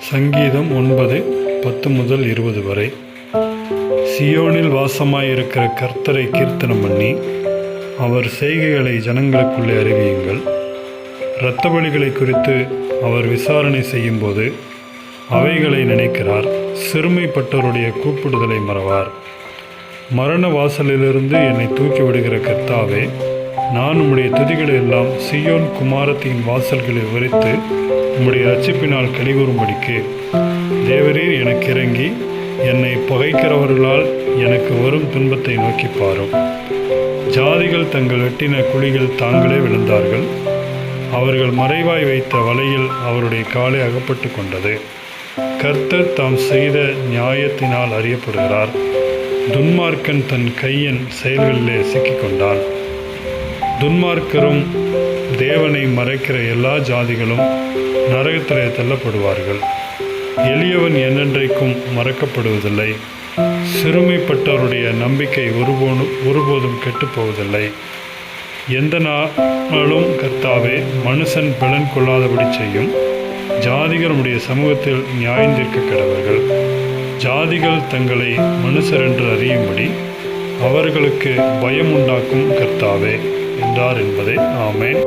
சங்கீதம் ஒன்பது பத்து முதல் இருபது வரை. சியோனில் வாசமாயிருக்கிற கர்த்தரை கீர்த்தனம் பண்ணி அவர் செய்கைகளை ஜனங்களுக்குள்ளே அறிவியுங்கள். இரத்த பலிகளை குறித்து அவர் விசாரணை செய்யும்போது அவைகளை நினைக்கிறார். சிறுமைப்பட்டவருடைய கூப்பிடுதலை மறவார். மரண வாசலிலிருந்து என்னை தூக்கி விடுகிற கர்த்தாவே நான் உம்முடைய துதிகளை எல்லாம் சியோன் குமாரத்தின் வாசல்களை விவரித்து உம்முடைய ரட்சிப்பினால் கலிகூறும்படிக்கு தேவரீர் எனக்கு இறங்கி என்னை பகைக்கிறவர்களால் எனக்கு வரும் துன்பத்தை நோக்கி பாரும். ஜாதிகள் தங்கள் வெட்டின குழிகள் தாங்களே விழுந்தார்கள். அவர்கள் மறைவாய் வைத்த வலையில் அவருடைய காலை அகப்பட்டு கொண்டது. கர்த்தர் தாம் செய்த நியாயத்தினால் அறியப்படுகிறார். துன்மார்க்கன் தன் கையின் செயல்களிலே சிக்கிக்கொண்டான். துன்மார்க்கரும் தேவனை மறைக்கிற எல்லா ஜாதிகளும் நரகத்திலே தள்ளப்படுவார்கள். எளியவன் என்னென்றைக்கும் மறக்கப்படுவதில்லை. சிறுமைப்பட்டவருடைய நம்பிக்கை ஒருபோதும் ஒருபோதும் கெட்டுப்போவதில்லை. எந்த நாளும் கர்த்தாவே மனுஷன் பலன் கொள்ளாதபடி செய்யும். ஜாதிகளுடைய சமூகத்தில் நியாயந்திருக்க கடவர்கள். ஜாதிகள் தங்களை மனுஷர் என்று அறியும்படி அவர்களுக்கு பயம் உண்டாக்கும் கர்த்தாவே. என்றார் என்பதே ஆமேன்.